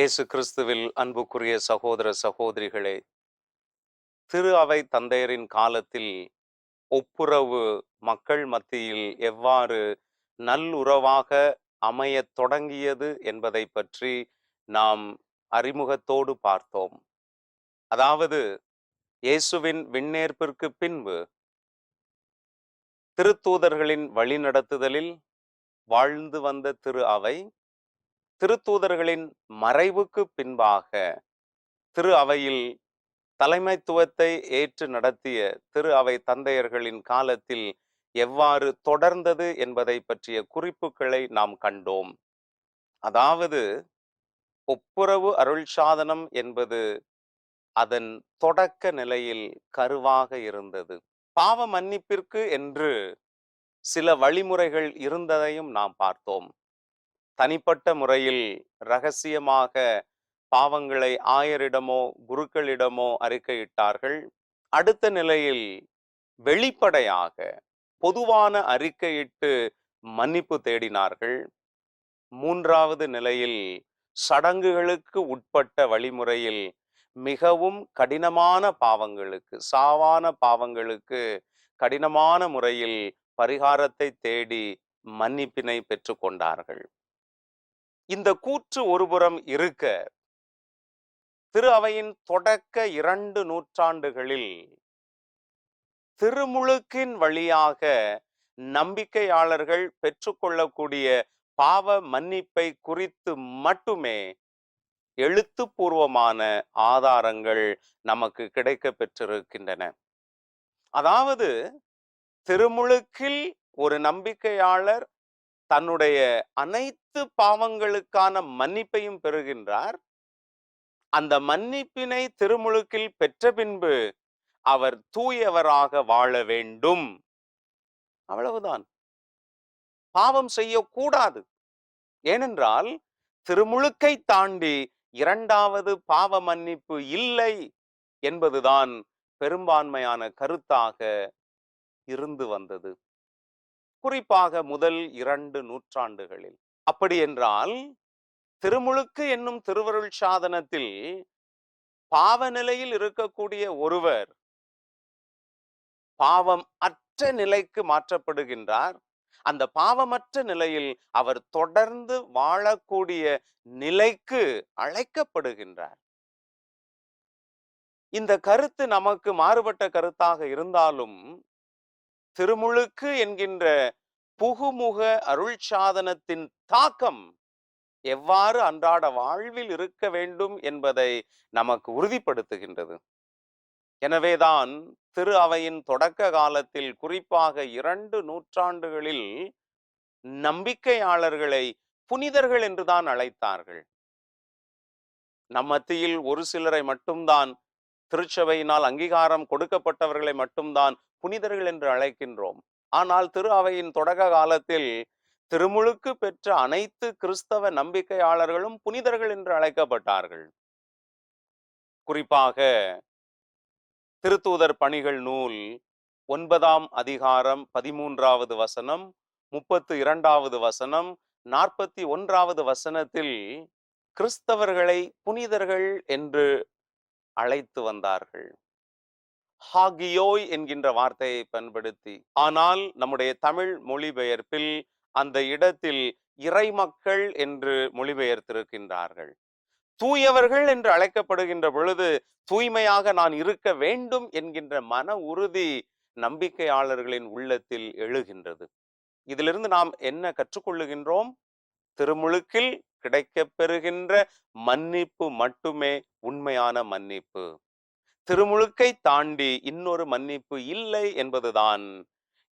இயேசு கிறிஸ்துவில் அன்புக்குரிய சகோதர சகோதரிகளே திரு அவை தந்தையரின் காலத்தில் ஒப்புரவு மக்கள் மத்தியில் எவ்வாறு நல்லுறவாக அமையத் தொடங்கியது என்பதை பற்றி நாம் அறிமுகத்தோடு பார்த்தோம். அதாவது இயேசுவின் விண்ணேற்பிற்கு பின்பு திருத்தூதர்களின் வழிநடத்துதலில் வாழ்ந்து வந்த திரு அவை திருத்தூதர்களின் மறைவுக்கு பின்பாக திரு அவையில் தலைமைத்துவத்தை ஏற்று நடத்திய திரு அவை தந்தையர்களின் காலத்தில் எவ்வாறு தொடர்ந்தது என்பதை பற்றிய குறிப்புகளை நாம் கண்டோம். அதாவது ஒப்புரவு அருள் சாதனம் என்பது அதன் தொடக்க நிலையில் கருவாக இருந்தது. பாவ மன்னிப்பிற்கு என்று சில வழிமுறைகள் இருந்ததையும் நாம் பார்த்தோம். தனிப்பட்ட முறையில் ரகசியமாக பாவங்களை ஆயரிடமோ குருக்களிடமோ அறிக்கையிட்டார்கள். அடுத்த நிலையில் வெளிப்படையாக பொதுவான அறிக்கையிட்டு மன்னிப்பு தேடினார்கள். மூன்றாவது நிலையில் சடங்குகளுக்கு உட்பட்ட வழிமுறையில் மிகவும் கடினமான பாவங்களுக்கு சாவான பாவங்களுக்கு கடினமான முறையில் பரிகாரத்தை தேடி மன்னிப்பினை பெற்றுக்கொண்டார்கள். இந்த கூற்று ஒருபுறம் இருக்க திரு அவையின் தொடக்க இரண்டு நூற்றாண்டுகளில் திருமுழுக்கின் வழியாக நம்பிக்கையாளர்கள் பெற்றுக்கொள்ளக்கூடிய பாவ மன்னிப்பை குறித்து மட்டுமே எழுத்துப்பூர்வமான ஆதாரங்கள் நமக்கு கிடைக்க பெற்றிருக்கின்றன. அதாவது திருமுழுக்கில் ஒரு நம்பிக்கையாளர் தன்னுடைய அனைத்து பாவங்களுக்கான மன்னிப்பையும் பெறுகின்றார். அந்த மன்னிப்பினை திருமுழுக்கில் பெற்ற பின்பு அவர் தூயவராக வாழ வேண்டும். அவ்வளவுதான். பாவம் செய்யக்கூடாது. ஏனென்றால் திருமுழுக்கை தாண்டி இரண்டாவது பாவ மன்னிப்பு இல்லை என்பதுதான் பெரும்பான்மையான கருத்தாக இருந்து வந்தது. குறிப்பாக முதல் இரண்டு நூற்றாண்டுகளில். அப்படி என்றால் திருமுழுக்கு என்னும் திருவருள் சாதனத்தில் பாவ நிலையில் இருக்கக்கூடிய ஒருவர் பாவம் அற்ற நிலைக்கு மாற்றப்படுகின்றார். அந்த பாவமற்ற நிலையில் அவர் தொடர்ந்து வாழக்கூடிய நிலைக்கு அழைக்கப்படுகின்றார். இந்த கருத்து நமக்கு மாறுபட்ட கருத்தாக இருந்தாலும் திருமுழுக்கு என்கின்ற புகுமுக அருள் சாதனத்தின் தாக்கம் எவ்வாறு அன்றாட வாழ்வில் இருக்க வேண்டும் என்பதை நமக்கு உறுதிப்படுத்துகின்றது. எனவேதான் திரு அவையின் தொடக்க காலத்தில் குறிப்பாக இரண்டு நூற்றாண்டுகளில் நம்பிக்கையாளர்களை புனிதர்கள் என்றுதான் அழைத்தார்கள். நம் மத்தியில் ஒரு சிலரை மட்டும்தான் திருச்சபையினால் அங்கீகாரம் கொடுக்கப்பட்டவர்களை மட்டும்தான் புனிதர்கள் என்று அழைக்கின்றோம். ஆனால் திரு அவையின் தொடக்க காலத்தில் திருமுழுக்கு பெற்ற அனைத்து கிறிஸ்தவ நம்பிக்கையாளர்களும் புனிதர்கள் என்று அழைக்கப்பட்டார்கள். குறிப்பாக திருத்தூதர் பணிகள் நூல் ஒன்பதாம் அதிகாரம் பதிமூன்றாவது வசனம் முப்பத்து இரண்டாவது வசனம் நாற்பத்தி ஒன்றாவது வசனத்தில் கிறிஸ்தவர்களை புனிதர்கள் என்று அழைத்து வந்தார்கள். ஹாகியோய் என்கின்ற வார்த்தையை பயன்படுத்தி ஆனால் நம்முடைய தமிழ் மொழிபெயர்ப்பில் அந்த இடத்தில் இறைமக்கள் என்று மொழிபெயர்த்திருக்கின்றார்கள். தூயவர்கள் என்று அழைக்கப்படுகின்ற பொழுது தூய்மையாக நான் இருக்க வேண்டும் என்கின்ற மன உறுதி நம்பிக்கையாளர்களின் உள்ளத்தில் எழுகின்றது. இதிலிருந்து நாம் என்ன கற்றுக்கொள்ளுகின்றோம்? திருமுழுக்கில் கிடைக்கப் பெறுகின்ற மன்னிப்பு மட்டுமே உண்மையான மன்னிப்பு. திருமுழுக்கை தாண்டி இன்னொரு மன்னிப்பு இல்லை என்பதுதான்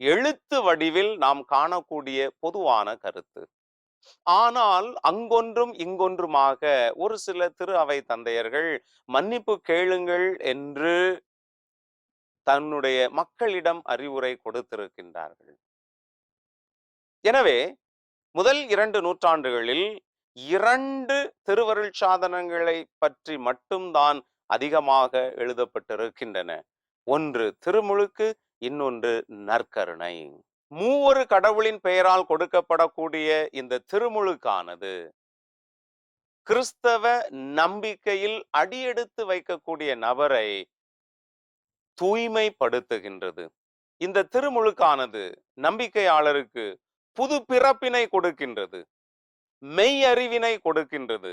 எழுத்து வடிவில் நாம் காணக்கூடிய பொதுவான கருத்து. ஆனால் அங்கொன்றும் இங்கொன்றுமாக ஒரு சில திரு அவை தந்தையர்கள் மன்னிப்பு கேளுங்கள் என்று தன்னுடைய மக்களிடம் அறிவுரை கொடுத்திருக்கின்றார்கள். எனவே முதல் இரண்டு நூற்றாண்டுகளில் இரண்டு திருவருள் சாதனங்களை பற்றி மட்டும்தான் அதிகமாக எழுதப்பட்டிருக்கின்றன. ஒன்று திருமுழுக்கு இன்னொன்று நற்கருணை. மூவொரு கடவுளின் பெயரால் கொடுக்கப்படக்கூடிய இந்த திருமுழுக்கானது கிறிஸ்தவ நம்பிக்கையில் அடியெடுத்து வைக்கக்கூடிய நபரை தூய்மைப்படுத்துகின்றது. இந்த திருமுழுக்கானது நம்பிக்கையாளருக்கு புது பிறப்பினை கொடுக்கின்றது மெய் அறிவினை கொடுக்கின்றது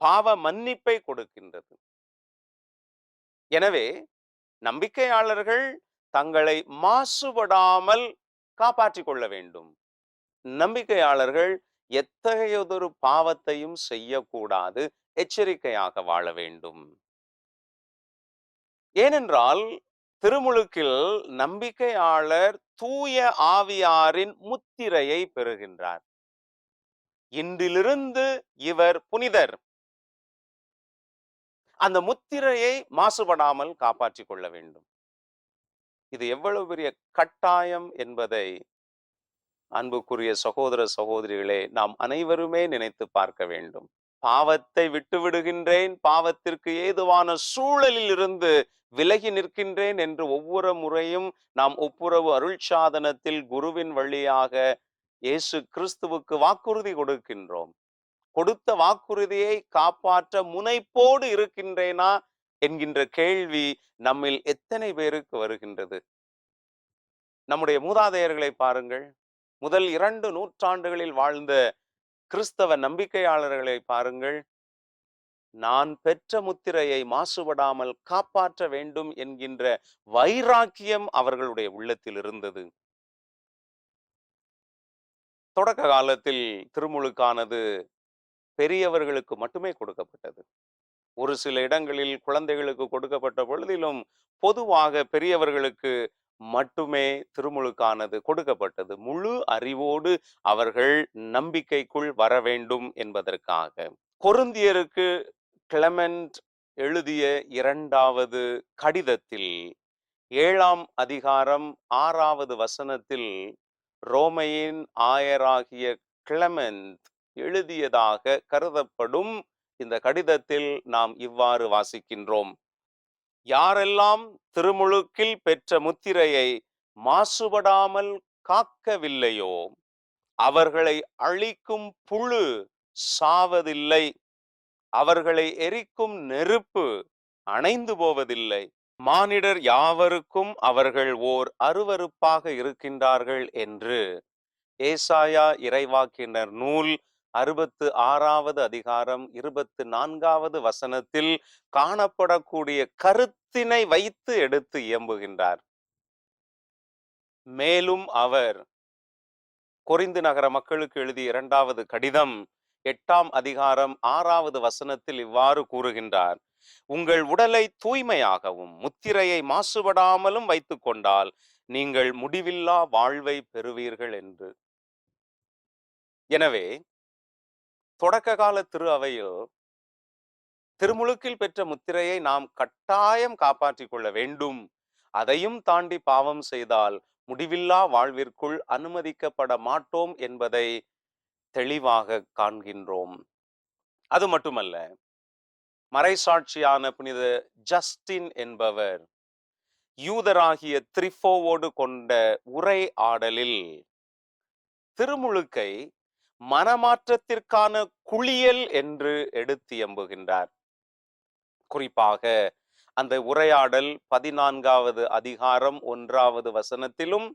பாவ மன்னிப்பை கொடுக்கின்றது. எனவே நம்பிக்கையாளர்கள் தங்களை மாசுபடாமல் காப்பாற்றிக் கொள்ள வேண்டும். நம்பிக்கையாளர்கள் எத்தகையதொரு பாவத்தையும் செய்யக்கூடாது எச்சரிக்கையாக வாழ வேண்டும். ஏனென்றால் திருமுழுக்கில் நம்பிக்கையாளர் தூய ஆவியாரின் முத்திரையை பெறுகின்றார். இன்றிலிருந்து இவர் புனிதர். அந்த முத்திரையை மாசுபடாமல் காப்பாற்றிக் கொள்ள வேண்டும். இது எவ்வளவு பெரிய கட்டாயம் என்பதை அன்புக்குரிய சகோதர சகோதரிகளே நாம் அனைவருமே நினைத்து பார்க்க வேண்டும். பாவத்தை விட்டு விடுகின்றேன் பாவத்திற்கு ஏதுவான சூழலில் இருந்து விலகி நிற்கின்றேன் என்று ஒவ்வொரு முறையும் நாம் ஒப்புரவு அருள் சாதனத்தில் குருவின் வழியாக இயேசு கிறிஸ்துவுக்கு வாக்குறுதி கொடுக்கின்றோம். கொடுத்த வாக்குறுதியை காப்பாற்ற முனைப்போடு இருக்கின்றேனா என்கின்ற கேள்வி நம்மில் எத்தனை பேருக்கு வருகின்றது? நம்முடைய மூதாதையர்களை பாருங்கள். முதல் இரண்டு நூற்றாண்டுகளில் வாழ்ந்த கிறிஸ்தவ நம்பிக்கையாளர்களை பாருங்கள். நான் பெற்ற முத்திரையை மாசுபடாமல் காப்பாற்ற வேண்டும் என்கின்ற வைராக்கியம் அவர்களுடைய உள்ளத்தில் இருந்தது. தொடக்க காலத்தில் திருமுழுக்கானது பெரியவர்களுக்கு மட்டுமே கொடுக்கப்பட்டது. ஒரு சில இடங்களில் குழந்தைகளுக்கு கொடுக்கப்பட்ட பொழுதிலும் பொதுவாக பெரியவர்களுக்கு மட்டுமே திருமுழுக்கானது கொடுக்கப்பட்டது. முழு அறிவோடு அவர்கள் நம்பிக்கைக்குள் வர வேண்டும் என்பதற்காக. கொருந்தியருக்கு கிளமெண்ட் எழுதிய இரண்டாவது கடிதத்தில் ஏழாம் அதிகாரம் ஆறாவது வசனத்தில் ரோமையின் ஆயராகிய கிளமெண்ட் எழுதியதாக கருதப்படும் இந்த கடிதத்தில் நாம் இவ்வாறு வாசிக்கின்றோம். யாரெல்லாம் திருமுழுக்கில் பெற்ற முத்திரையை மாசுபடாமல் காக்கவில்லையோ அவர்களை அழிக்கும் புழு சாவதில்லை. அவர்களை எரிக்கும் நெருப்பு அணைந்து போவதில்லை. மானிடர் யாவருக்கும் அவர்கள் ஓர் அருவருப்பாக இருக்கின்றார்கள் என்று ஏசாயா இறைவாக்கினர் நூல் அறுபத்து ஆறாவது அதிகாரம் இருபத்து நான்காவது வசனத்தில் காணப்படக்கூடிய கருத்தினை வைத்து எடுத்து இயம்புகின்றார். மேலும் அவர் கொரிந்து நகர மக்களுக்கு எழுதிய இரண்டாவது கடிதம் எட்டாம் அதிகாரம் ஆறாவது வசனத்தில் இவ்வாறு கூறுகின்றார். உங்கள் உடலை தூய்மையாகவும் முத்திரையை மாசுபடாமலும் வைத்துக் கொண்டால் நீங்கள் முடிவில்லா வாழ்வை பெறுவீர்கள் என்று. எனவே தொடக்க கால திரு அவையில் திருமுழுக்கில் பெற்ற முத்திரையை நாம் கட்டாயம் காப்பாற்றிக் கொள்ள வேண்டும். அதையும் தாண்டி பாவம் செய்தால் முடிவில்லா வாழ்விற்குள் அனுமதிக்கப்பட மாட்டோம் என்பதை தெளிவாக காண்கின்றோம். அது மட்டுமல்ல மறைசாட்சியான புனித ஜஸ்டின் என்பவர் யூதராகிய த்ரிஃபோவோடு கொண்ட உரை ஆடலில் திருமுழுக்கை மனமாற்றத்திற்கான குளியல் என்று எடுத்து எம்புகின்றார். குறிப்பாக அந்த உரையாடல் பதினான்காவது அதிகாரம் ஒன்றாவது வசனத்திலும்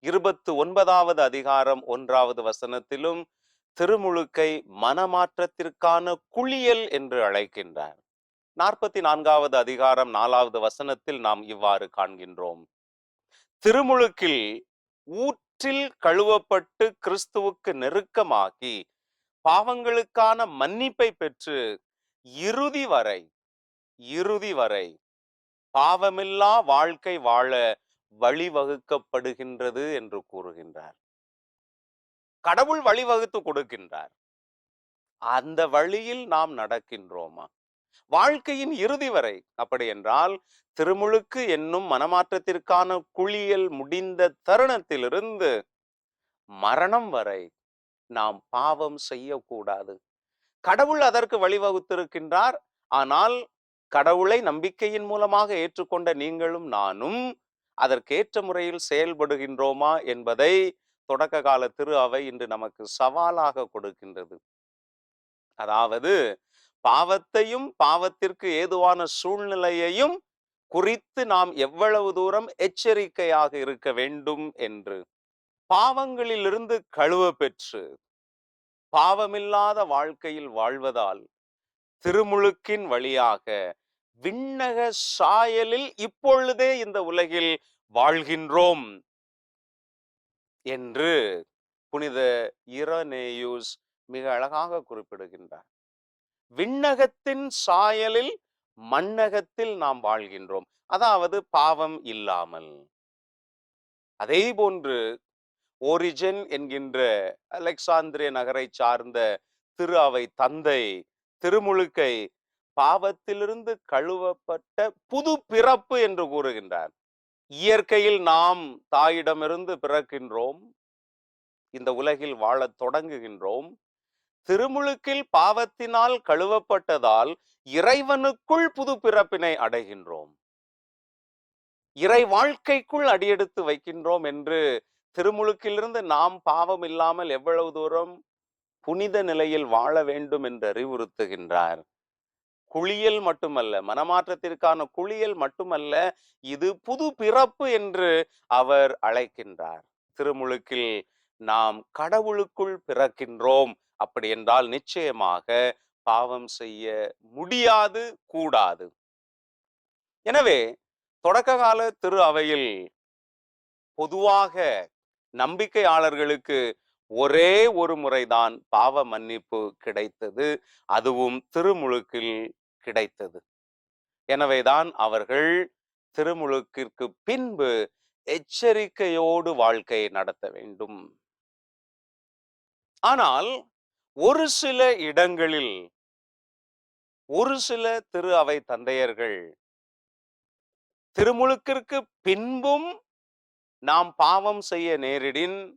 இருபத்து ஒன்பதாவது அதிகாரம் ஒன்றாவது வசனத்திலும் திருமுழுக்கை மனமாற்றத்திற்கான குளியல் என்று அழைக்கின்றார். நாற்பத்தி நான்காவது அதிகாரம் நாலாவது வசனத்தில் நாம் இவ்வாறு காண்கின்றோம். திருமுழுக்கில் ஊற்றில் கழுவப்பட்டு கிறிஸ்துவுக்கு நெருக்கமாகி பாவங்களுக்கான மன்னிப்பை பெற்று இறுதி வரை இறுதி வரை பாவமில்லா வாழ்க்கை வாழ வழிவகுக்கப்படுகின்றது என்று கூறுகின்றார். கடவுள் வழிவகுத்து கொடுக்கின்றார். அந்த வழியில் நாம் நடக்கின்றோமா? வாழ்க்கையின் இறுதி வரை. அப்படி என்றால் திருமுழுக்கு என்னும் மனமாற்றத்திற்கான குளியல் முடிந்த தருணத்திலிருந்து மரணம் வரை நாம் பாவம் செய்யக்கூடாது. கடவுள் அதற்கு வழிவகுத்திருக்கின்றார். ஆனால் கடவுளை நம்பிக்கையின் மூலமாக ஏற்றுக்கொண்ட நீங்களும் நானும் அதற்கேற்ற முறையில் செயல்படுகின்றோமா என்பதை தொடக்க கால திரு அவை இன்று நமக்கு சவாலாக கொடுக்கின்றது. அதாவது பாவத்தையும் பாவத்திற்கு ஏதுவான சூழ்நிலையையும் குறித்து நாம் எவ்வளவு தூரம் எச்சரிக்கையாக இருக்க வேண்டும் என்று. பாவங்களிலிருந்து கழுவ பெற்று பாவமில்லாத வாழ்க்கையில் வாழ்வதால் திருமுழுக்கின் வழியாக விண்ணக சாயலில் இப்பொழுதே இந்த உலகில் வாழ்கின்றோம் என்று புனித இரநேயூஸ் மிக அழகாக குறிப்பிடுகின்றார். விண்ணகத்தின் சாயலில் மண்ணகத்தில் நாம் வாழ்கின்றோம். அதாவது பாவம் இல்லாமல். அதே போன்று ஓரிஜன் என்கின்ற அலெக்சாந்திரிய நகரை சார்ந்த திரு அவை தந்தை திருமுழுக்கை பாவத்திலிருந்து கழுவப்பட்ட புது பிறப்பு என்று கூறுகின்றார். இயற்கையில் நாம் தாயிடமிருந்து பிறக்கின்றோம். இந்த உலகில் வாழத் தொடங்குகின்றோம். திருமுழுக்கில் பாவத்தினால் கழுவப்பட்டதால் இறைவனுக்குள் புது பிறப்பினை அடைகின்றோம். இறை வாழ்க்கைக்குள் அடியெடுத்து வைக்கின்றோம் என்று திருமுழுக்கிலிருந்து நாம் பாவம் இல்லாமல் எவ்வளவு தூரம் புனித நிலையில் வாழ வேண்டும் என்று அறிவுறுத்துகின்றார். குளியல் மட்டுமல்ல மனமாற்றத்திற்கான குளியல் மட்டுமல்ல இது புது பிறப்பு என்று அவர் அழைக்கின்றார். திருமுழுக்கில் நாம் கடவுளுக்குள் பிறக்கின்றோம். அப்படி என்றால் நிச்சயமாக பாவம் செய்ய முடியாது கூடாது. எனவே தொடக்க கால திரு அவையில் பொதுவாக நம்பிக்கையாளர்களுக்கு ஒரே ஒரு முறைதான் பாவ மன்னிப்பு கிடைத்தது அதுவும் திருமுழுக்கில் கிடைத்தது. எனவேதான் அவர்கள் திருமுழுக்கிற்கு பின்பு எச்சரிக்கையோடு வாழ்க்கை நடத்த வேண்டும். ஆனால் ஒரு சில இடங்களில் ஒரு சில திரு அவை தந்தையர்கள் திருமுழுக்கிற்கு பின்பும் நாம் பாவம் செய்ய நேரிடின்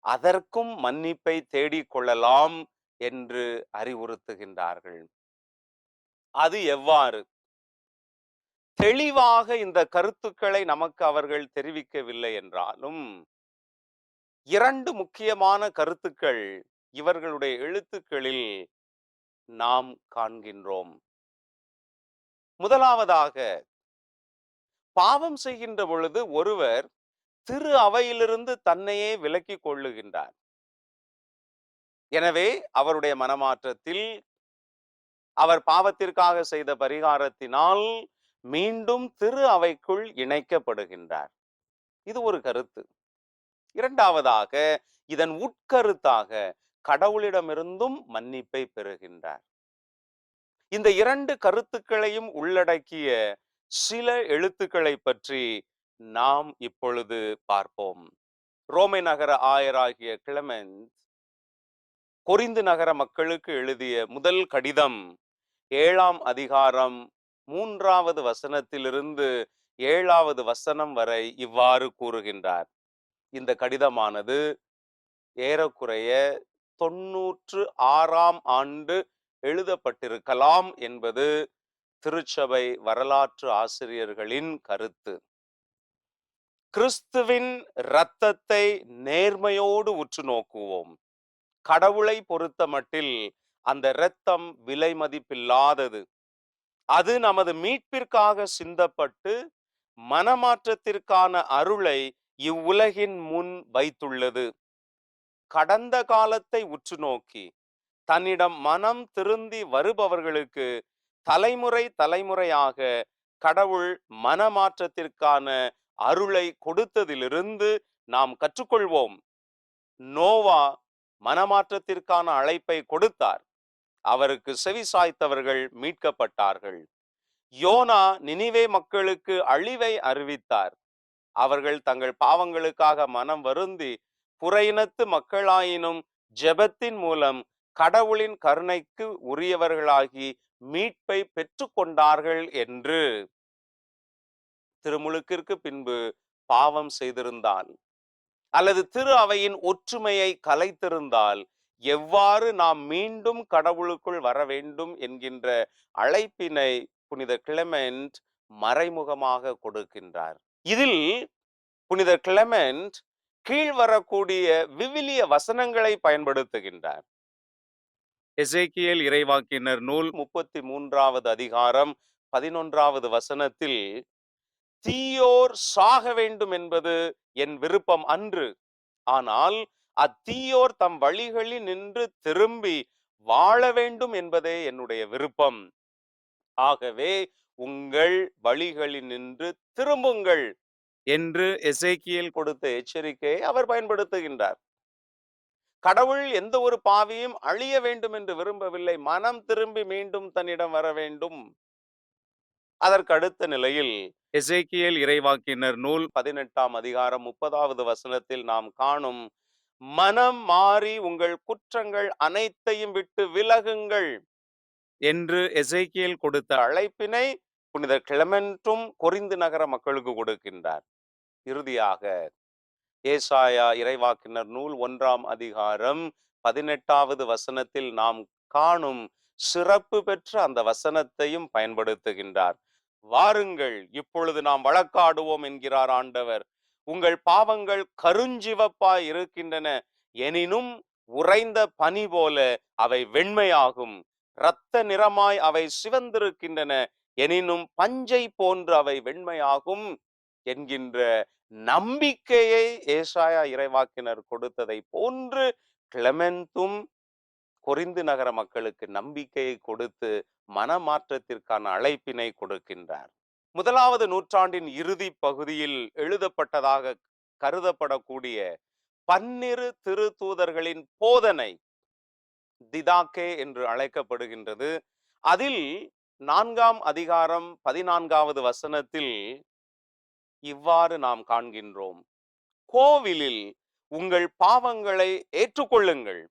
அதற்கும் மன்னிப்பை தேடிக் கொள்ளலாம் என்று அறிவுறுத்துகின்றார்கள். அது எவ்வாறு? தெளிவாக இந்த கருத்துக்களை நமக்கு அவர்கள் தெரிவிக்கவில்லை என்றாலும் இரண்டு முக்கியமான கருத்துக்கள் இவர்களுடைய எழுத்துக்களில் நாம் காண்கின்றோம். முதலாவதாக பாவம் செய்கின்ற பொழுது ஒருவர் திரு அவையிலிருந்து தன்னையே விலக்கிக் கொள்ளுகின்றார். எனவே அவருடைய மனமாற்றத்தில் அவர் பாவத்திற்காக செய்த பரிகாரத்தினால் மீண்டும் திரு அவைக்குள் இணைக்கப்படுகின்றார். இது ஒரு கருத்து. இரண்டாவதாக இதன் உட்கருத்தாக கடவுளிடமிருந்தும் மன்னிப்பை பெறுகின்றார். இந்த இரண்டு கருத்துக்களையும் உள்ளடக்கிய சில எழுத்துக்களை பற்றி நாம் இப்பொழுது பார்ப்போம். ரோமை நகர ஆயராகிய கிளமென்ட் கொரிந்து நகர மக்களுக்கு எழுதிய முதல் கடிதம் ஏழாம் அதிகாரம் மூன்றாவது வசனத்திலிருந்து ஏழாவது வசனம் வரை இவ்வாறு கூறுகின்றார். இந்த கடிதமானது ஏறக்குறைய தொன்னூற்று ஆறாம் ஆண்டு எழுதப்பட்டிருக்கலாம் என்பது திருச்சபை வரலாற்று ஆசிரியர்களின் கருத்து. கிறிஸ்துவின் இரத்தத்தை நேர்மையோடு உற்று நோக்குவோம். கடவுளை பொறுத்த மட்டில் அந்த இரத்தம் விலை மதிப்பில்லாதது. அது நமது மீட்பிற்காக சிந்தப்பட்டு மனமாற்றத்திற்கான அருளை இவ்வுலகின் முன் வைத்துள்ளது. கடந்த காலத்தை உற்று நோக்கி தன்னிடம் மனம் திருந்தி வருபவர்களுக்கு தலைமுறை தலைமுறையாக கடவுள் மனமாற்றத்திற்கான அருளை கொடுத்ததிலிருந்து நாம் கற்றுக்கொள்வோம். நோவா மனமாற்றத்திற்கான அழைப்பை கொடுத்தார். அவருக்கு செவி சாய்த்தவர்கள் மீட்கப்பட்டார்கள். யோனா நினிவே மக்களுக்கு அழிவை அறிவித்தார். அவர்கள் தங்கள் பாவங்களுக்காக மனம் வருந்தி புறையினத்து மக்களாயினும் ஜெபத்தின் மூலம் கடவுளின் கருணைக்கு உரியவர்களாகி மீட்பை பெற்றுக்கொண்டார்கள் என்று திருமுழுக்கிற்கு பின்பு பாவம் செய்திருந்தால் அல்லது திரு அவையின் ஒற்றுமையை கலைத்திருந்தால் எவ்வாறு நாம் மீண்டும் கடவுளுக்குள் வர வேண்டும் என்கின்ற அழைப்பினை புனித கிளமெண்ட் மறைமுகமாக கொடுக்கின்றார். இதில் புனித கிளமெண்ட் கீழ் வரக்கூடிய விவிலிய வசனங்களை பயன்படுத்துகின்றார். எசேக்கியல் இறைவாக்கினர் நூல் முப்பத்தி மூன்றாவது அதிகாரம் பதினொன்றாவது வசனத்தில் தீயோர் சாக வேண்டும் என்பது என் விருப்பம் அன்று. ஆனால் அத்தீயோர் தம் வழிகளில் நின்று திரும்பி வாழ வேண்டும் என்பதே என்னுடைய விருப்பம். ஆகவே உங்கள் வழிகளில் நின்று திரும்புங்கள். என்று எசேக்கியேல் கொடுத்த எச்சரிக்கையை அவர் பயன்படுத்துகின்றார். கடவுள் எந்த ஒரு பாவியும் அழிய வேண்டும் என்று விரும்பவில்லை. மனம் திரும்பி மீண்டும் தன்னிடம் வர வேண்டும். அதற்கு அடுத்த நிலையில் எசேக்கியல் இறைவாக்கினர் நூல் பதினெட்டாம் அதிகாரம் முப்பதாவது வசனத்தில் நாம் காணும் மனம் மாறி உங்கள் குற்றங்கள் அனைத்தையும் விட்டு விலகுங்கள் என்று எசைக்கியல் கொடுத்த அழைப்பினை புனித கிளமென்ட்டும் கொரிந்து நகர மக்களுக்கு கொடுக்கின்றார். இறுதியாக ஏசாயா இறைவாக்கினர் நூல் ஒன்றாம் அதிகாரம் பதினெட்டாவது வசனத்தில் நாம் காணும் சிறப்பு பெற்ற அந்த வசனத்தையும் பயன்படுத்துகின்றார். வாருங்கள் இப்பொழுது நாம் வழக்காடுவோம் என்கிறார் ஆண்டவர். உங்கள் பாவங்கள் கருஞ்சிவப்பாய் இருக்கின்றன எனினும் உறைந்த பனி போல அவை வெண்மையாகும். இரத்த நிறமாய் அவை சிவந்திருக்கின்றன எனினும் பஞ்சை போன்று அவை வெண்மையாகும். என்கின்ற நம்பிக்கையை ஏசாயா இறைவாக்கினர் கொடுத்ததை போன்று கிளமெந்தும் கொரிந்து நகர மக்களுக்கு நம்பிக்கையை கொடுத்து மனமாற்றத்திற்கான அழைப்பினை கொடுக்கின்றார். முதலாவது நூற்றாண்டின் இறுதி பகுதியில் எழுதப்பட்டதாக கருதப்படக்கூடிய பன்னிரு திருத்தூதர்களின் போதனை திதாக்கே என்று அழைக்கப்படுகின்றது. அதில் நான்காம் அதிகாரம் பதினான்காவது வசனத்தில் இவ்வாறு நாம் காண்கின்றோம். கோவிலில் உங்கள் பாவங்களை ஏற்றுக்கொள்ளுங்கள்.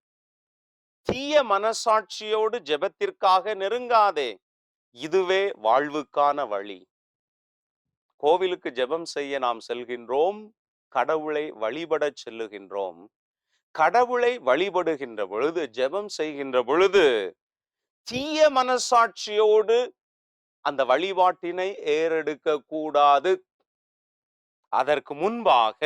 தீய மனசாட்சியோடு ஜெபத்திற்காக நெருங்காதே. இதுவே வாழ்வுக்கான வழி. கோவிலுக்கு ஜெபம் செய்ய நாம் செல்கின்றோம். கடவுளை வழிபடச் செல்லுகின்றோம். கடவுளை வழிபடுகின்ற பொழுது ஜெபம் செய்கின்ற பொழுது தீய மனசாட்சியோடு அந்த வழிபாட்டினை ஏறெடுக்க கூடாது அதற்கு முன்பாக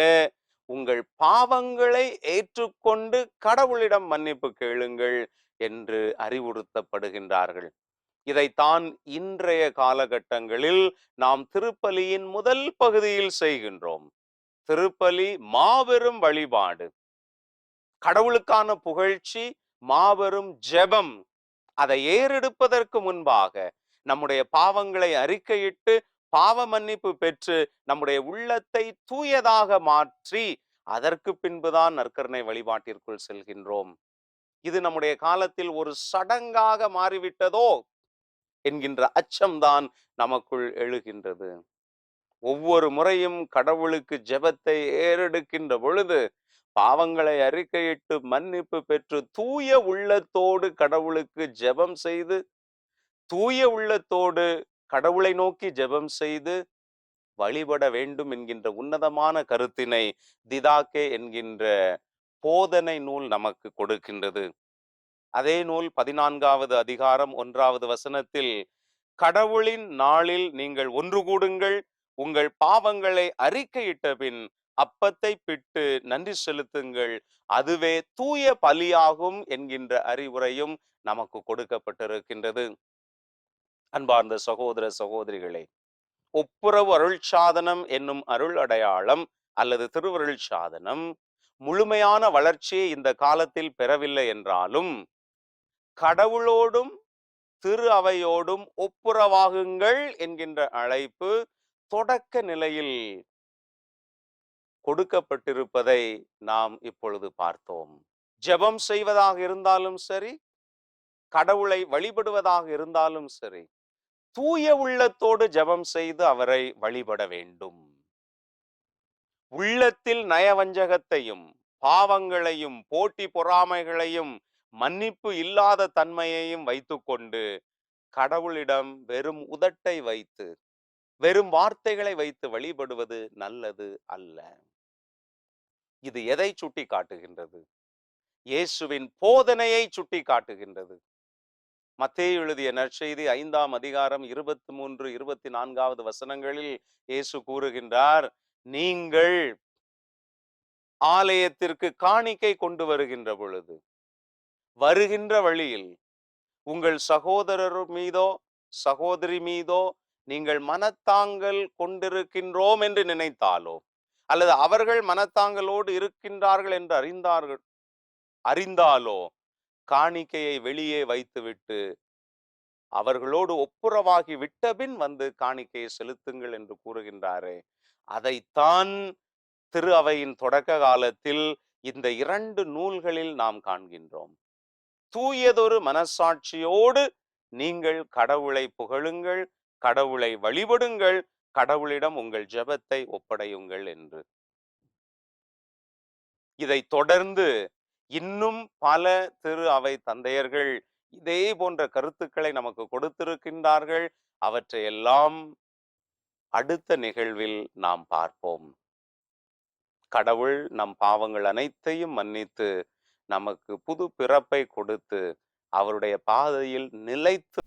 உங்கள் பாவங்களை ஏற்றுக்கொண்டு கடவுளிடம் மன்னிப்பு கேளுங்கள் என்று அறிவுறுத்தப்படுகின்றார்கள். இதைத்தான் இன்றைய காலகட்டங்களில் நாம் திருப்பலியின் முதல் பகுதியில் செய்கின்றோம். திருப்பலி மாபெரும் வழிபாடு. கடவுளுக்கான புகழ்ச்சி மாபெரும் ஜெபம். அதை ஏறெடுப்பதற்கு முன்பாக நம்முடைய பாவங்களை அறிக்கையிட்டு பாவ மன்னிப்பு பெற்று நம்முடைய உள்ளத்தை தூயதாக மாற்றி அதற்கு பின்புதான் நற்கருணை வழிபாட்டிற்குள் செல்கின்றோம். இது நம்முடைய காலத்தில் ஒரு சடங்காக மாறிவிட்டதோ என்கின்ற அச்சம்தான் நமக்குள் எழுகின்றது. ஒவ்வொரு முறையும் கடவுளுக்கு ஜெபத்தை ஏறெடுக்கின்ற பொழுது பாவங்களை அறிக்கையிட்டு மன்னிப்பு பெற்று தூய உள்ளத்தோடு கடவுளுக்கு ஜெபம் செய்து தூய உள்ளத்தோடு கடவுளை நோக்கி ஜெபம் செய்து வழிபட வேண்டும் என்கின்ற உன்னதமான கருத்தினை திதாக்கே என்கின்ற போதனை நூல் நமக்கு கொடுக்கின்றது. அதே நூல் பதினான்காவது அதிகாரம் ஒன்றாவது வசனத்தில் கடவுளின் நாளில் நீங்கள் ஒன்று கூடுங்கள் உங்கள் பாவங்களை அறிக்கையிட்ட பின் அப்பத்தை பிட்டு நன்றி செலுத்துங்கள் அதுவே தூய பலியாகும் என்கின்ற அறிவுரையும் நமக்கு கொடுக்கப்பட்டிருக்கின்றது. அன்பார்ந்த சகோதர சகோதரிகளே ஒப்புரவு அருள் சாதனம் என்னும் அருள் அடையாளம் அல்லது திருவருள் சாதனம் முழுமையான வளர்ச்சியை இந்த காலத்தில் பெறவில்லை என்றாலும் கடவுளோடும் திரு அவையோடும் ஒப்புரவாகுங்கள் என்கின்ற அழைப்பு தொடக்க நிலையில் கொடுக்கப்பட்டிருப்பதை நாம் இப்பொழுது பார்த்தோம். ஜெபம் செய்வதாக இருந்தாலும் சரி கடவுளை வழிபடுவதாக இருந்தாலும் சரி தூய உள்ளத்தோடு ஜெபம் செய்து அவரை வழிபட வேண்டும். உள்ளத்தில் நயவஞ்சகத்தையும் பாவங்களையும் போட்டி பொறாமைகளையும் மன்னிப்பு இல்லாத தன்மையையும் வைத்துக்கொண்டு கடவுளிடம் வெறும் உதட்டை வைத்து வெறும் வார்த்தைகளை வைத்து வழிபடுவது நல்லது அல்ல. இது எதை சுட்டி காட்டுகின்றது இயேசுவின் போதனையை சுட்டி காட்டுகின்றது மத்தே எழுதிய நற்செய்தி ஐந்தாம் அதிகாரம் இருபத்தி மூன்று இருபத்தி நான்காவது வசனங்களில் இயேசு கூறுகின்றார் நீங்கள் ஆலயத்திற்கு காணிக்கை கொண்டு வருகின்ற பொழுது வருகின்ற வழியில் உங்கள் சகோதரர் மீதோ சகோதரி மீதோ நீங்கள் மனத்தாங்கல் கொண்டிருக்கின்றோம் என்று நினைத்தாலோ அல்லது அவர்கள் மனத்தாங்கலோடு இருக்கின்றார்கள் என்று அறிந்தார்கள் அறிந்தாலோ காணிக்கையை வெளியே வைத்துவிட்டு அவர்களோடு ஒப்புரவாகி விட்டபின் வந்து காணிக்கையை செலுத்துங்கள் என்று கூறுகின்றாரே. அதைத்தான் திரு அவையின் தொடக்க காலத்தில் இந்த இரண்டு நூல்களில் நாம் காண்கின்றோம். தூயதொரு மனசாட்சியோடு நீங்கள் கடவுளை புகழுங்கள் கடவுளை வழிபடுங்கள் கடவுளிடம் உங்கள் ஜெபத்தை ஒப்படையுங்கள் என்று. இதை தொடர்ந்து இன்னும் பல திரு அவை தந்தையர்கள் இதே போன்ற கருத்துக்களை நமக்கு கொடுத்திருக்கின்றார்கள். அவற்றை எல்லாம் அடுத்த நிகழ்வில் நாம் பார்ப்போம். கடவுள் நம் பாவங்கள் அனைத்தையும் மன்னித்து நமக்கு புது பிறப்பை கொடுத்து அவருடைய பாதையில் நிலைத்து